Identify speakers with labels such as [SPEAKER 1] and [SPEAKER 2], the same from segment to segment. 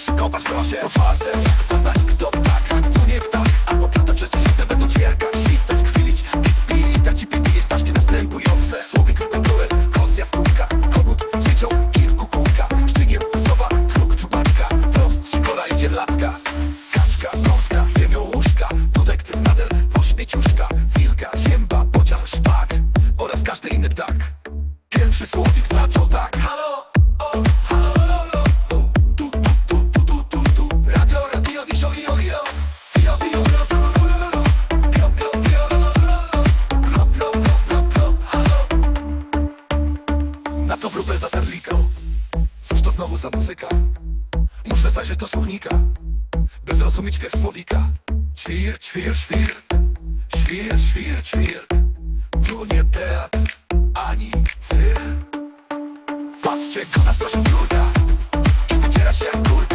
[SPEAKER 1] kopać w rosie Otwarte, jak poznać kto ptak, a kto nie ptak. Albo prawda przez te będą ćwierkać, świstać, chwilić Pit, dać i pipi jest paszki następujące. Słowy krokodyły, kos, jaskółka. Kogut, dziecią, kilku kółka. Szczygieł, sowa, kruk, czubatka. Prost, sikola i dzierlatka Kaczka, brązka, ziemią łóżka Dudek, tysnadel, pośmieciuszka. Wilka, zięba, bocian, szpak. Oraz każdy inny ptak. Pierwszy słowik zaczął tak. Halo, o, to wróbel zatarlikał Cóż to znowu za muzyka? Muszę zajrzeć do słownika By zrozumieć pierw słowika Ćwir, ćwir, świr Świr, świr, ćwir Tu nie teatr, ani cyrk. Patrzcie, go nas proszę kurka I wyciera się jak kurka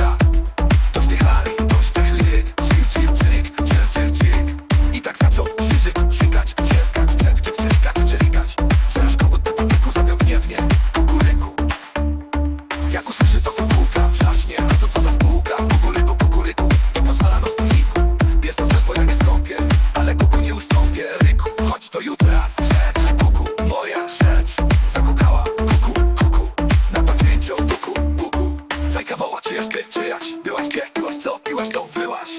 [SPEAKER 1] czyjaś ty, czyjaś? Byłaś gdzie, byłaś co, piłaś to, wyłaś.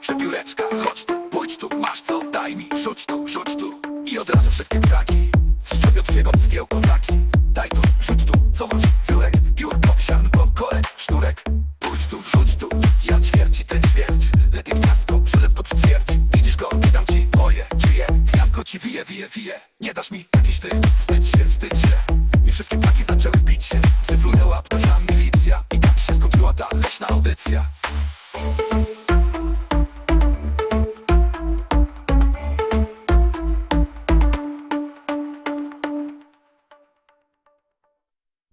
[SPEAKER 1] Przepióreczka, chodź tu, pójdź tu Masz co, daj mi, rzuć tu, rzuć tu. I od razu wszystkie ptaki. W szczepiot twego zgiełko taki. Daj tu, rzuć tu, co masz, wyłek Piórko, sianko, korek, sznurek. Pójdź tu, rzuć tu, ja ćwierci, ten ćwierć. Lepiej gniazdko, przylep to ćwierć. Widzisz go, dam ci moje, czyje. Gniazdko ci wije, wije, wije. Nie dasz mi jakiś ty, wstydź się, wstydź się. I wszystkie ptaki